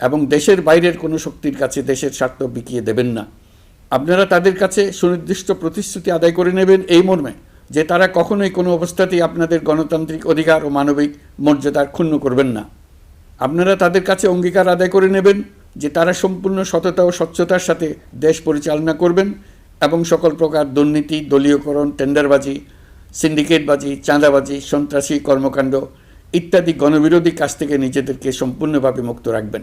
এবং দেশের বাইরের কোনো শক্তির কাছে দেশের স্বার্থ বিকিয়ে দেবেন না। আপনারা তাদের কাছে সুনির্দিষ্ট প্রতিশ্রুতি আদায় করে নেবেন এই মর্মে যে তারা কখনোই কোনো অবস্থাতেই আপনাদের গণতান্ত্রিক অধিকার ও মানবিক মর্যাদার ক্ষুণ্ণ করবেন না। আপনারা তাদের কাছে অঙ্গীকার আদায় করে নেবেন যে তারা সম্পূর্ণ সততা ও স্বচ্ছতার সাথে দেশ পরিচালনা করবেন এবং সকল প্রকার দুর্নীতি, দলীয়করণ, টেন্ডারবাজি, সিন্ডিকেটবাজি, চাঁদাবাজি, সন্ত্রাসী কর্মকাণ্ড ইত্যাদি গণবিরোধী কাজ থেকে নিজেদেরকে সম্পূর্ণভাবে মুক্ত রাখবেন।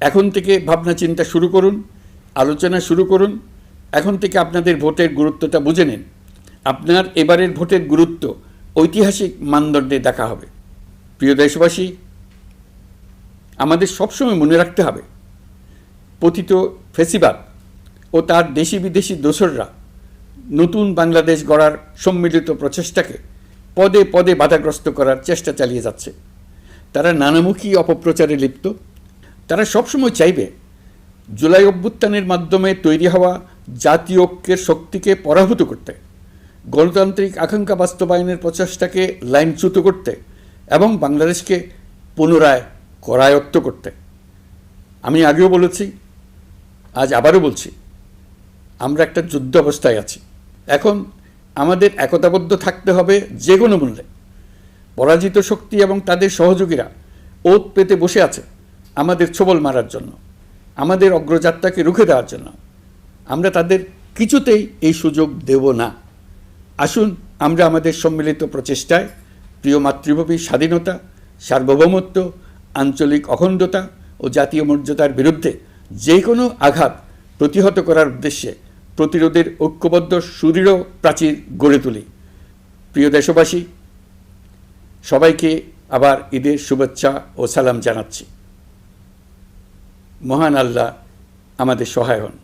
এখন থেকে ভাবনা চিন্তা শুরু করুন, আলোচনা শুরু করুন, এখন থেকে আপনাদের ভোটের গুরুত্বটা বুঝে নিন। আপনার এবারের ভোটের গুরুত্ব ঐতিহাসিক মানদণ্ডে দেখা হবে। প্রিয় দেশবাসী, আমাদের সবসময় মনে রাখতে হবে, পতিত ফেসিবাদ ও তার দেশি বিদেশি দোসররা নতুন বাংলাদেশ গড়ার সম্মিলিত প্রচেষ্টাকে পদে পদে বাধাগ্রস্ত করার চেষ্টা চালিয়ে যাচ্ছে। তারা নানামুখী অপপ্রচারে লিপ্ত তারা সবসময় চাইবে জুলাই অভ্যুত্থানের মাধ্যমে তৈরি হওয়া জাতীয় ঐক্যের শক্তিকে পরাভূত করতে, গণতান্ত্রিক আকাঙ্ক্ষা বাস্তবায়নের প্রচেষ্টাকে লাইনচ্যুত করতে এবং বাংলাদেশকে পুনরায় করায়ত্ত করতে। আমি আগেও বলেছি, আজ আবারও বলছি, আমরা একটা যুদ্ধ অবস্থায় আছি। এখন আমাদের একতাবদ্ধ থাকতে হবে যে কোনো মূল্যে। পরাজিত শক্তি এবং তাদের সহযোগীরা ওত পেতে বসে আছে। আমাদের ছোবল মারার জন্য, আমাদের অগ্রযাত্রাকে রুখে দেওয়ার জন্য, আমরা তাদের কিছুতেই এই সুযোগ দেব না। আসুন আমরা আমাদের সম্মিলিত প্রচেষ্টায় প্রিয় মাতৃভূমির স্বাধীনতা, সার্বভৌমত্ব, আঞ্চলিক অখণ্ডতা ও জাতীয় মর্যাদার বিরুদ্ধে যে কোনো আঘাত প্রতিহত করার উদ্দেশ্যে প্রতিরোধের ঐক্যবদ্ধ, সুদৃঢ় প্রাচীর গড়ে তুলি। প্রিয় দেশবাসী, সবাইকে আবার ঈদের শুভেচ্ছা ও সালাম জানাচ্ছি। মহান আল্লাহ আমাদের সহায় হন।